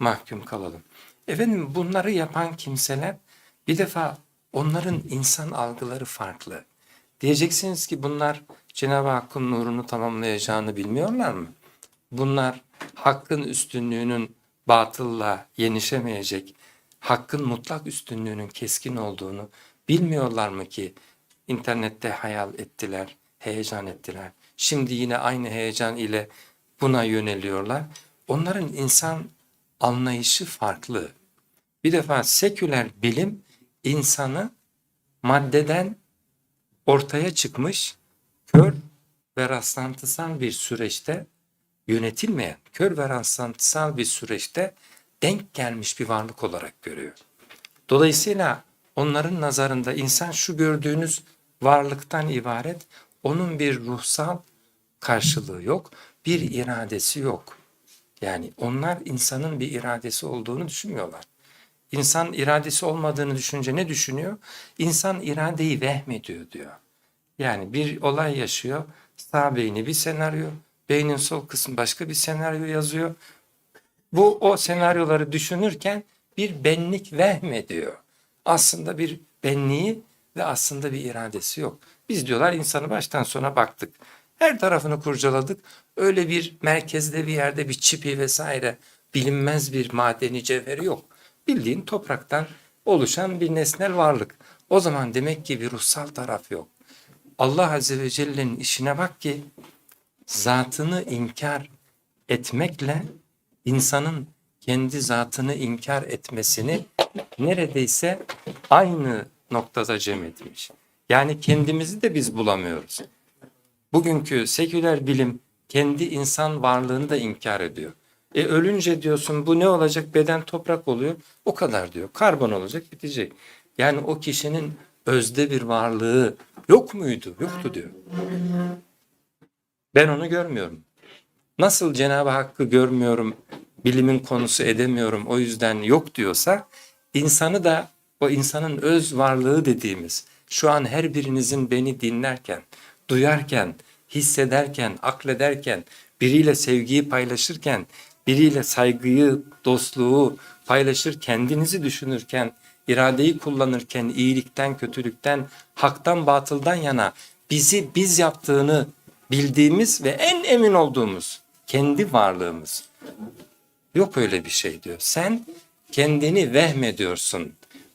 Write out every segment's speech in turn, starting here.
mahkum kalalım. Efendim bunları yapan kimseler bir defa onların insan algıları farklı. Diyeceksiniz ki bunlar Cenab-ı Hakk'ın nurunu tamamlayacağını bilmiyorlar mı? Bunlar hakkın üstünlüğünün batılla yenişemeyecek, hakkın mutlak üstünlüğünün keskin olduğunu bilmiyorlar mı ki internette hayal ettiler, heyecan ettiler. Şimdi yine aynı heyecan ile buna yöneliyorlar. Onların insan anlayışı farklı. Bir defa seküler bilim insanı maddeden ortaya çıkmış kör ve rastlantısal bir süreçte yönetilmeyen, kör ve rastlantısal bir süreçte denk gelmiş bir varlık olarak görüyor. Dolayısıyla onların nazarında insan şu gördüğünüz varlıktan ibaret, onun bir ruhsal karşılığı yok, bir iradesi yok. Yani onlar insanın bir iradesi olduğunu düşünmüyorlar. İnsan iradesi olmadığını düşünce ne düşünüyor? İnsan iradeyi vehmediyor diyor. Yani bir olay yaşıyor, sağ beyni bir senaryo, beynin sol kısmı başka bir senaryo yazıyor. Bu o senaryoları düşünürken bir benlik vehmediyor. Aslında bir benliği ve aslında bir iradesi yok. Biz diyorlar insanı baştan sona baktık. Her tarafını kurcaladık. Öyle bir merkezde bir yerde bir çipi vesaire bilinmez bir madeni cevheri yok. Bildiğin topraktan oluşan bir nesnel varlık. O zaman demek ki bir ruhsal taraf yok. Allah Azze ve Celle'nin işine bak ki zatını inkar etmekle insanın kendi zatını inkar etmesini neredeyse aynı noktada cem etmiş. Yani kendimizi de biz bulamıyoruz. Bugünkü seküler bilim kendi insan varlığını da inkar ediyor. E ölünce diyorsun bu ne olacak? Beden toprak oluyor. O kadar diyor. Karbon olacak bitecek. Yani o kişinin özde bir varlığı yok muydu? Yoktu diyor. Ben onu görmüyorum. Nasıl Cenab-ı Hakk'ı görmüyorum, bilimin konusu edemiyorum o yüzden yok diyorsa insanı da o insanın öz varlığı dediğimiz şu an her birinizin beni dinlerken, duyarken, hissederken, aklederken, biriyle sevgiyi paylaşırken, biriyle saygıyı, dostluğu paylaşır, kendinizi düşünürken, iradeyi kullanırken, iyilikten, kötülükten, haktan, batıldan yana bizi biz yaptığını bildiğimiz ve en emin olduğumuz kendi varlığımız. Yok öyle bir şey diyor. Sen kendini vehmediyorsun.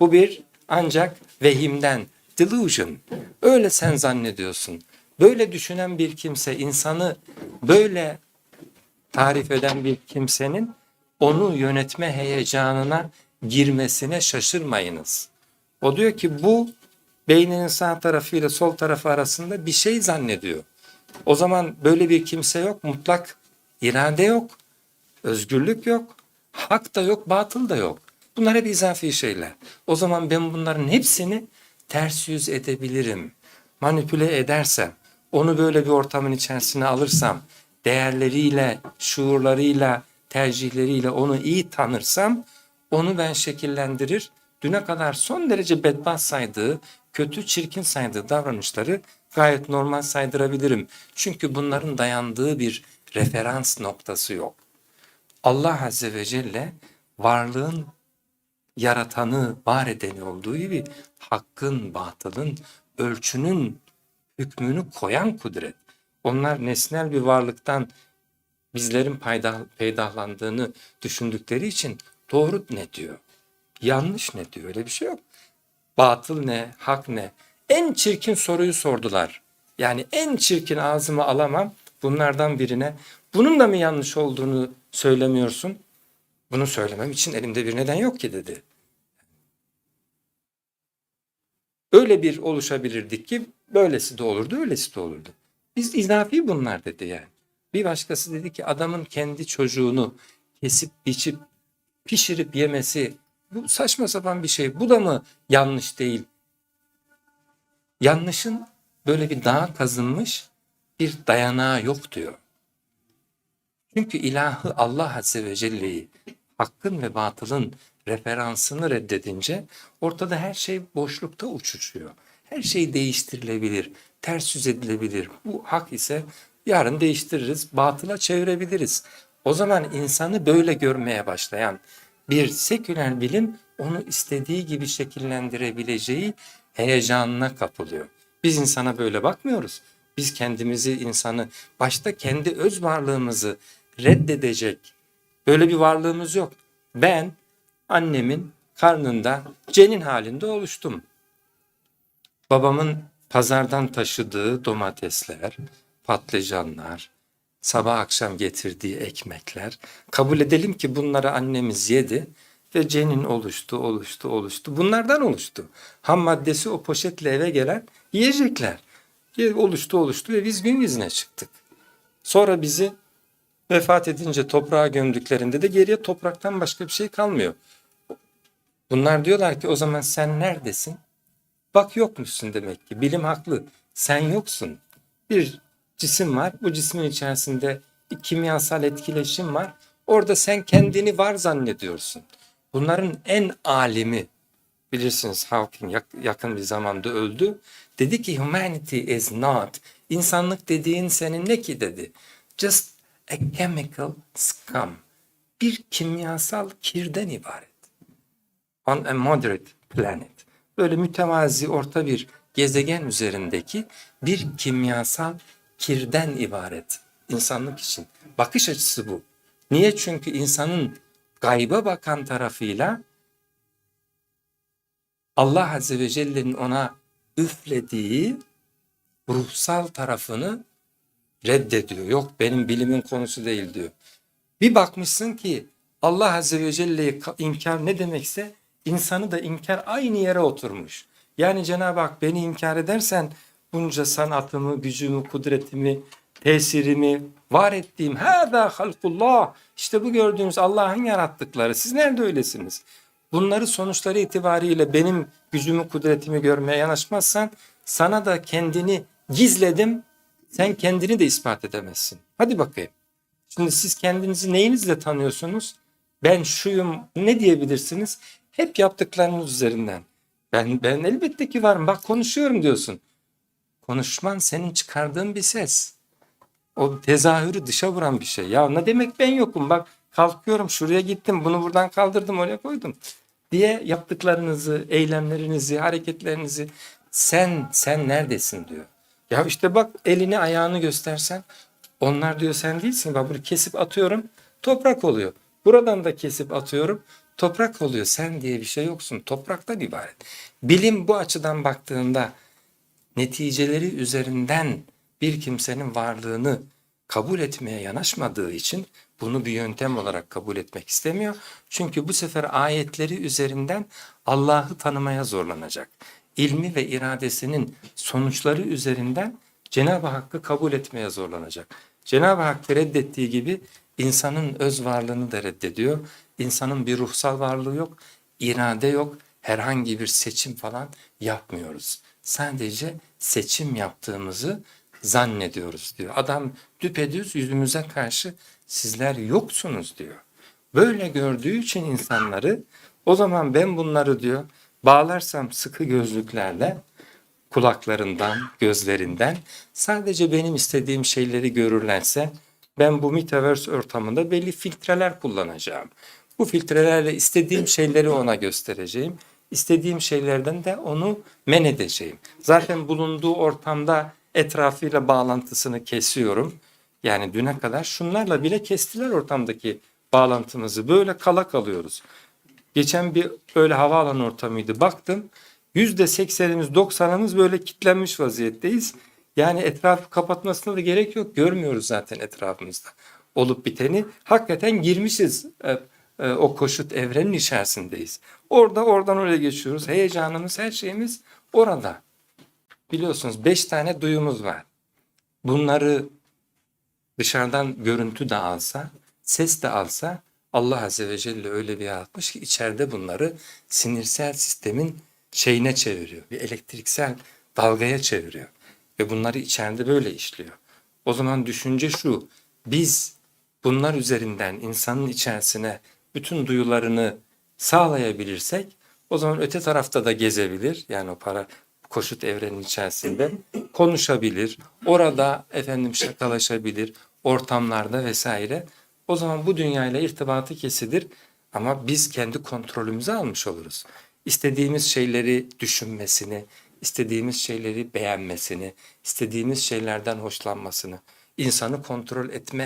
Bu bir ancak vehimden, delusion. Öyle sen zannediyorsun. Böyle düşünen bir kimse, insanı böyle tarif eden bir kimsenin onu yönetme heyecanına girmesine şaşırmayınız. O diyor ki bu beyninin sağ tarafı ile sol tarafı arasında bir şey zannediyor. O zaman böyle bir kimse yok, mutlak irade yok, özgürlük yok, hak da yok, batıl da yok. Bunlar hep izafi şeyler. O zaman ben bunların hepsini ters yüz edebilirim. Manipüle edersem, onu böyle bir ortamın içerisine alırsam, değerleriyle, şuurlarıyla, tercihleriyle onu iyi tanırsam, onu ben şekillendirir, düne kadar son derece bedbaht saydığı, kötü, çirkin saydığı davranışları gayet normal saydırabilirim. Çünkü bunların dayandığı bir referans noktası yok. Allah Azze ve Celle varlığın yaratanı, var edeni olduğu gibi hakkın, batılın, ölçünün hükmünü koyan kudret. Onlar nesnel bir varlıktan bizlerin payda, peydahlandığını düşündükleri için doğru ne diyor? Yanlış ne diyor? Öyle bir şey yok. Batıl ne? Hak ne? En çirkin soruyu sordular. Yani en çirkin ağzıma alamam bunlardan birine. Bunun da mı yanlış olduğunu söylemiyorsun? Bunu söylemem için elimde bir neden yok ki dedi. Öyle bir oluşabilirdik ki böylesi de olurdu, öylesi de olurdu. Biz izafi bunlar dedi yani. Bir başkası dedi ki adamın kendi çocuğunu kesip biçip pişirip yemesi bu saçma sapan bir şey. Bu da mı yanlış değil? Yanlışın böyle bir dağa kazınmış bir dayanağı yok diyor. Çünkü ilahı Allah Azze ve Celle'yi hakkın ve batılın referansını reddedince ortada her şey boşlukta uçuşuyor. Her şey değiştirilebilir, ters yüz edilebilir. Bu hak ise yarın değiştiririz, batıla çevirebiliriz. O zaman insanı böyle görmeye başlayan bir seküler bilim onu istediği gibi şekillendirebileceği heyecanına kapılıyor. Biz insana böyle bakmıyoruz. Biz kendimizi, insanı, başta kendi öz varlığımızı reddedecek böyle bir varlığımız yok. Ben annemin karnında cenin halinde oluştum. Babamın pazardan taşıdığı domatesler, patlıcanlar, sabah akşam getirdiği ekmekler. Kabul edelim ki bunları annemiz yedi ve cenin oluştu, oluştu, oluştu. Bunlardan oluştu. Ham maddesi o poşetle eve gelen yiyecekler. Ye- Oluştu, oluştu ve biz gün yüzüne çıktık. Sonra bizi vefat edince toprağa gömdüklerinde de geriye topraktan başka bir şey kalmıyor. Bunlar diyorlar ki o zaman sen neredesin? Bak yokmuşsun demek ki. Bilim haklı. Sen yoksun. Bir cisim var. Bu cismin içerisinde bir kimyasal etkileşim var. Orada sen kendini var zannediyorsun. Bunların en alimi bilirsiniz Hawking yak- yakın bir zamanda öldü. Dedi ki humanity is not. İnsanlık dediğin senin ne ki dedi. Just a chemical scum. Bir kimyasal kirden ibaret on a moderate planet. Böyle mütevazi orta bir gezegen üzerindeki bir kimyasal kirden ibaret insanlık için. Bakış açısı bu. Niye? Çünkü insanın gayba bakan tarafıyla Allah Azze ve Celle'nin ona üflediği ruhsal tarafını reddediyor. Yok benim bilimin konusu değil diyor. Bir bakmışsın ki Allah Azze ve Celle'yi ka- inkar ne demekse insanı da inkar aynı yere oturmuş. Yani Cenab-ı Hak beni inkar edersen bunca sanatımı, gücümü, kudretimi, tesirimi var ettiğim hâzâ halkullah işte bu gördüğünüz Allah'ın yarattıkları siz nerede öylesiniz? Bunları sonuçları itibariyle benim gücümü, kudretimi görmeye yanaşmazsan sana da kendini gizledim sen kendini de ispat edemezsin. Hadi bakayım. Şimdi siz kendinizi neyinizle tanıyorsunuz? Ben şuyum ne diyebilirsiniz? Hep yaptıklarınız üzerinden. Ben ben elbette ki varım. Bak konuşuyorum diyorsun. Konuşman senin çıkardığın bir ses. O tezahürü dışa vuran bir şey. Ya ne demek ben yokum? Bak kalkıyorum şuraya gittim bunu buradan kaldırdım oraya koydum diye yaptıklarınızı, eylemlerinizi, hareketlerinizi sen sen neredesin diyor. Ya işte bak elini ayağını göstersen onlar diyor sen değilsin. Bak bunu kesip atıyorum toprak oluyor. Buradan da kesip atıyorum toprak oluyor. Sen diye bir şey yoksun. Topraktan ibaret. Bilim bu açıdan baktığında neticeleri üzerinden bir kimsenin varlığını kabul etmeye yanaşmadığı için bunu bir yöntem olarak kabul etmek istemiyor. Çünkü bu sefer ayetleri üzerinden Allah'ı tanımaya zorlanacak. İlmi ve iradesinin sonuçları üzerinden Cenab-ı Hakk'ı kabul etmeye zorlanacak. Cenab-ı Hakk'ı reddettiği gibi insanın öz varlığını da reddediyor. İnsanın bir ruhsal varlığı yok, irade yok, herhangi bir seçim falan yapmıyoruz. Sadece seçim yaptığımızı zannediyoruz diyor. Adam düpedüz yüzümüze karşı sizler yoksunuz diyor. Böyle gördüğü için insanları o zaman ben bunları diyor bağlarsam sıkı gözlüklerle kulaklarından, gözlerinden sadece benim istediğim şeyleri görürlerse ben bu metaverse ortamında belli filtreler kullanacağım. Bu filtrelerle istediğim şeyleri ona göstereceğim. İstediğim şeylerden de onu men edeceğim. Zaten bulunduğu ortamda etrafıyla bağlantısını kesiyorum. Yani düne kadar şunlarla bile kestiler ortamdaki bağlantımızı. Böyle kala kalıyoruz. Geçen bir böyle havaalanı ortamıydı. Baktım yüzde seksenimiz doksanımız böyle kitlenmiş vaziyetteyiz. Yani etrafı kapatmasına da gerek yok. Görmüyoruz zaten etrafımızda olup biteni. Hakikaten girmişiz e, e, o koşut evrenin içerisindeyiz. Orada oradan oraya geçiyoruz. Heyecanımız her şeyimiz orada. Biliyorsunuz beş tane duyumuz var. Bunları dışarıdan görüntü de alsa, ses de alsa Allah Azze ve Celle öyle bir yaratmış ki içeride bunları sinirsel sistemin şeyine çeviriyor. Bir elektriksel dalgaya çeviriyor. Ve bunları içeride böyle işliyor. O zaman düşünce şu, biz bunlar üzerinden insanın içerisine bütün duyularını sağlayabilirsek o zaman öte tarafta da gezebilir. Yani o para koşut evrenin içerisinde konuşabilir. Orada efendim şakalaşabilir. Ortamlarda vesaire O zaman bu dünyayla irtibatı kesilir ama biz kendi kontrolümüze almış oluruz. İstediğimiz şeyleri düşünmesini, istediğimiz şeyleri beğenmesini, istediğimiz şeylerden hoşlanmasını, insanı kontrol etme